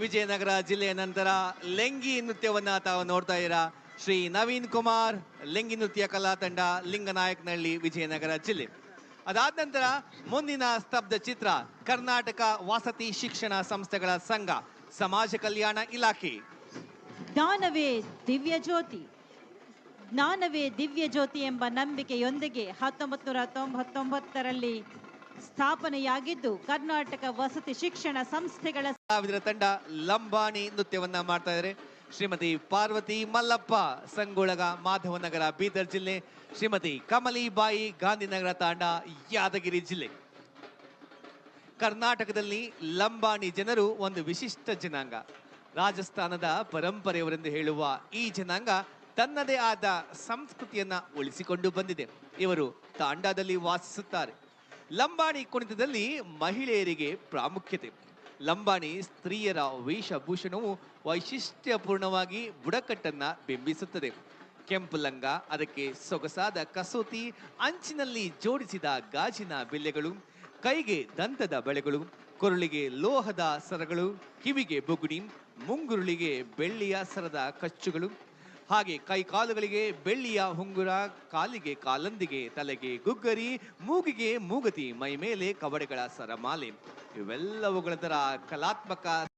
ವಿಜಯನಗರ ಜಿಲ್ಲೆಯ ನಂತರ ಲೆಂಗಿ ನೃತ್ಯವನ್ನ ತಾವು ನೋಡ್ತಾ ಇದ್ದೀರಾ. ಶ್ರೀ ನವೀನ್ ಕುಮಾರ್, ಲೆಂಗಿ ನೃತ್ಯ ಕಲಾ ತಂಡ, ಲಿಂಗನಾಯಕನಹಳ್ಳಿ, ವಿಜಯನಗರ ಜಿಲ್ಲೆ. ಅದಾದ ನಂತರ ಮುಂದಿನ ಸ್ತಬ್ಧ ಚಿತ್ರ ಕರ್ನಾಟಕ ವಸತಿ ಶಿಕ್ಷಣ ಸಂಸ್ಥೆಗಳ ಸಂಘ, ಸಮಾಜ ಕಲ್ಯಾಣ ಇಲಾಖೆ. ಜ್ಞಾನವೇ ದಿವ್ಯ ಜ್ಯೋತಿ. ಜ್ಞಾನವೇ ದಿವ್ಯ ಜ್ಯೋತಿ ಎಂಬ ನಂಬಿಕೆಯೊಂದಿಗೆ ಹತ್ತೊಂಬತ್ತು ನೂರ ತೊಂಬತ್ತೊಂಬತ್ತರಲ್ಲಿ ಸ್ಥಾಪನೆಯಾಗಿದ್ದು ಕರ್ನಾಟಕ ವಸತಿ ಶಿಕ್ಷಣ ಸಂಸ್ಥೆಗಳ ಕಲಾವಿದರ ತಂಡ ಲಂಬಾಣಿ ನೃತ್ಯವನ್ನ ಮಾಡ್ತಾ ಇದ್ದಾರೆ ಶ್ರೀಮತಿ ಪಾರ್ವತಿ ಮಲ್ಲಪ್ಪ ಸಂಗೊಳಗ ಮಾಧವನಗರ ಬೀದರ್ ಜಿಲ್ಲೆ, ಶ್ರೀಮತಿ ಕಮಲಿ ಬಾಯಿ ಗಾಂಧಿನಗರ ತಾಂಡ ಯಾದಗಿರಿ ಜಿಲ್ಲೆ. ಕರ್ನಾಟಕದಲ್ಲಿ ಲಂಬಾಣಿ ಜನರು ಒಂದು ವಿಶಿಷ್ಟ ಜನಾಂಗ. ರಾಜಸ್ಥಾನದ ಪರಂಪರೆಯವರೆಂದು ಹೇಳುವ ಈ ಜನಾಂಗ ತನ್ನದೇ ಆದ ಸಂಸ್ಕೃತಿಯನ್ನ ಉಳಿಸಿಕೊಂಡು ಬಂದಿದೆ. ಇವರು ತಾಂಡಾದಲ್ಲಿ ವಾಸಿಸುತ್ತಾರೆ. ಲಂಬಾಣಿ ಕುಣಿತದಲ್ಲಿ ಮಹಿಳೆಯರಿಗೆ ಪ್ರಾಮುಖ್ಯತೆ. ಲಂಬಾಣಿ ಸ್ತ್ರೀಯರ ವೇಷಭೂಷಣವು ವೈಶಿಷ್ಟ್ಯಪೂರ್ಣವಾಗಿ ಬುಡಕಟ್ಟನ್ನು ಬಿಂಬಿಸುತ್ತದೆ. ಕೆಂಪು ಲಂಗ, ಅದಕ್ಕೆ ಸೊಗಸಾದ ಕಸೂತಿ, ಅಂಚಿನಲ್ಲಿ ಜೋಡಿಸಿದ ಗಾಜಿನ ಬಿಲ್ಲೆಗಳು, ಕೈಗೆ ದಂತದ ಬಳೆಗಳು, ಕೊರಳಿಗೆ ಲೋಹದ ಸರಗಳು, ಕಿವಿಗೆ ಬುಗುಡಿ ಮುಂಗುರುಳಿಗೆ ಬೆಳ್ಳಿಯ ಸರದ ಕಚ್ಚುಗಳು ಹಾಗೆ ಕೈ ಕಾಲುಗಳಿಗೆ ಬೆಳ್ಳಿಯ ಹುಂಗುರ ಕಾಲಿಗೆ ಕಾಲಂದಿಗೆ, ತಲೆಗೆ ಗುಗ್ಗರಿ, ಮೂಗಿಗೆ ಮೂಗತಿ, ಮೈ ಮೇಲೆ ಕವಡೆಗಳ ಸರಮಾಲೆ. ಇವೆಲ್ಲವುಗಳ ತರ ಕಲಾತ್ಮಕ